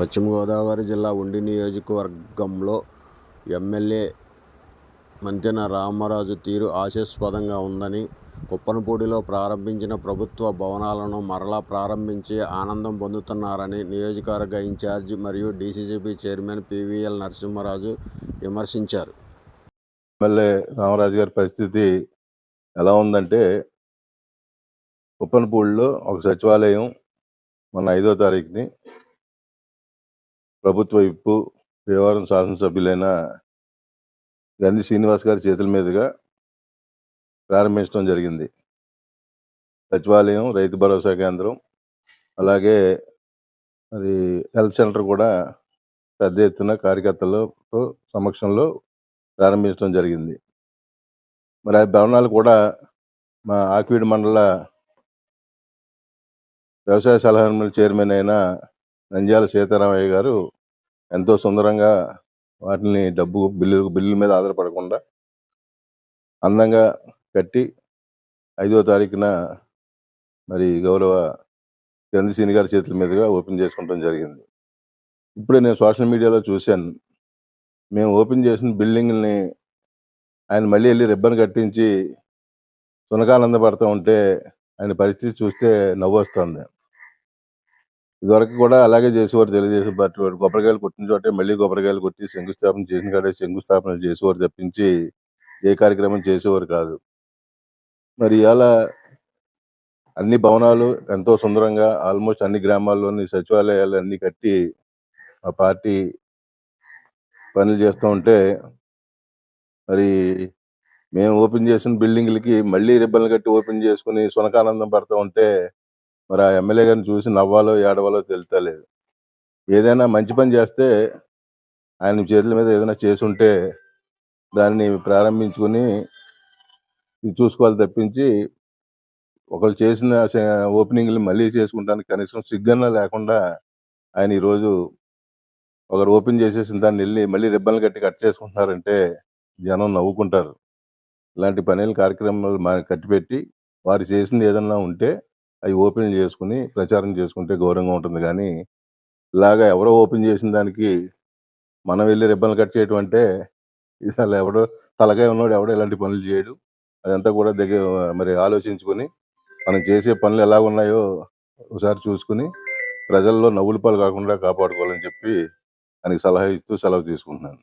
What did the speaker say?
పశ్చిమ గోదావరి జిల్లా ఉండి నియోజకవర్గంలో ఎమ్మెల్యే మంతెన రామరాజు తీరు ఆశాస్పదంగా ఉందని కుప్పనపూడిలో ప్రారంభించిన ప్రభుత్వ భవనాలను మరలా ప్రారంభించి ఆనందం పొందుతున్నారని నియోజకవర్గ ఇన్ఛార్జి మరియు డీసీసీబీ చైర్మన్ పీవీఎల్ నరసింహరాజు విమర్శించారు. ఎమ్మెల్యే రామరాజు గారి పరిస్థితి ఎలా ఉందంటే ఉప్పనపూడిలో ఒక సచివాలయం మన ఐదో తారీఖుని ప్రభుత్వ విప్పు దేవారం శాసనసభ్యులైన గంధి శ్రీనివాస్ గారి చేతుల మీదుగా ప్రారంభించడం జరిగింది. సచివాలయం రైతు భరోసా కేంద్రం అలాగే మరి హెల్త్ సెంటర్ కూడా పెద్ద ఎత్తున కార్యకర్తలతో సమక్షంలో ప్రారంభించడం జరిగింది. మరి ఆ భవనాలు కూడా మా ఆక్వీడ్ మండల వ్యవసాయ సలహా చైర్మన్ అయిన నంద్యాల సీతారామయ్య గారు ఎంతో సుందరంగా వాటిని డబ్బు బిల్లు బిల్లుల మీద ఆధారపడకుండా అందంగా కట్టి ఐదో తారీఖున మరి గౌరవ చంద్రశీని గారి చేతుల మీదుగా ఓపెన్ చేసుకోవడం జరిగింది. ఇప్పుడే నేను సోషల్ మీడియాలో చూశాను. మేము ఓపెన్ చేసిన బిల్డింగ్ని ఆయన మళ్ళీ వెళ్ళి రిబ్బన్ కట్టించి సునకానంద పడుతూ ఉంటే ఆయన పరిస్థితి చూస్తే నవ్వు వస్తుంది ఇదివరకు కూడా అలాగే చేసేవారు తెలుగుదేశం పార్టీ వారు. కొబ్బరికాయలు కొట్టిన చోటే మళ్ళీ కొబ్బరికాయలు కొట్టి శంకుస్థాపన చేసిన కాడే శంకుస్థాపన చేసేవారు తప్పించి ఏ కార్యక్రమం చేసేవారు కాదు. మరి ఇలా అన్ని భవనాలు ఎంతో సుందరంగా ఆల్మోస్ట్ అన్ని గ్రామాల్లోని సచివాలయాలు అన్ని కట్టి ఆ పార్టీ పనులు చేస్తూ ఉంటే మరి మేము ఓపెన్ చేసిన బిల్డింగ్లకి మళ్ళీ రిబ్బన్లు కట్టి ఓపెన్ చేసుకుని సునకానందం పడుతూ ఉంటే మరి ఆ ఎమ్మెల్యే గారిని చూసి నవ్వాలో ఏడవాలో తెలుతలేదు ఏదైనా మంచి పని చేస్తే ఆయన చేతుల మీద ఏదైనా చేసి ఉంటే దాన్ని ప్రారంభించుకుని చూసుకోవాలి తప్పించి ఒకళ్ళు చేసిన ఓపెనింగ్లు మళ్ళీ చేసుకుంటానికి కనీసం సిగ్గన్న లేకుండా ఆయన ఈరోజు ఒకరు ఓపెన్ చేసేసిన దాన్ని వెళ్ళి మళ్ళీ రిబ్బన్లు కట్టి కట్ చేసుకుంటున్నారంటే జనం నవ్వుకుంటారు. ఇలాంటి పనులు కార్యక్రమాలు మా కట్టిపెట్టి వారు చేసింది ఏదన్నా ఉంటే అవి ఓపెన్ చేసుకుని ప్రచారం చేసుకుంటే గౌరవంగా ఉంటుంది. కానీ ఇలాగా ఎవరో ఓపెన్ చేసిన దానికి మనం వెళ్ళి రిబ్బన్లు కట్ చేయటం అంటే ఇది అసలు ఎవడో తలకాయ ఉన్నాడు ఎవడో ఇలాంటి పనులు చేయడు. అదంతా కూడా దగ్గర మరి ఆలోచించుకొని మనం చేసే పనులు ఎలా ఉన్నాయో ఒకసారి చూసుకుని ప్రజల్లో నవ్వుల పాలు కాకుండా కాపాడుకోవాలని చెప్పి ఆయనకి సలహా ఇస్తూ సెలవు తీసుకుంటున్నాను.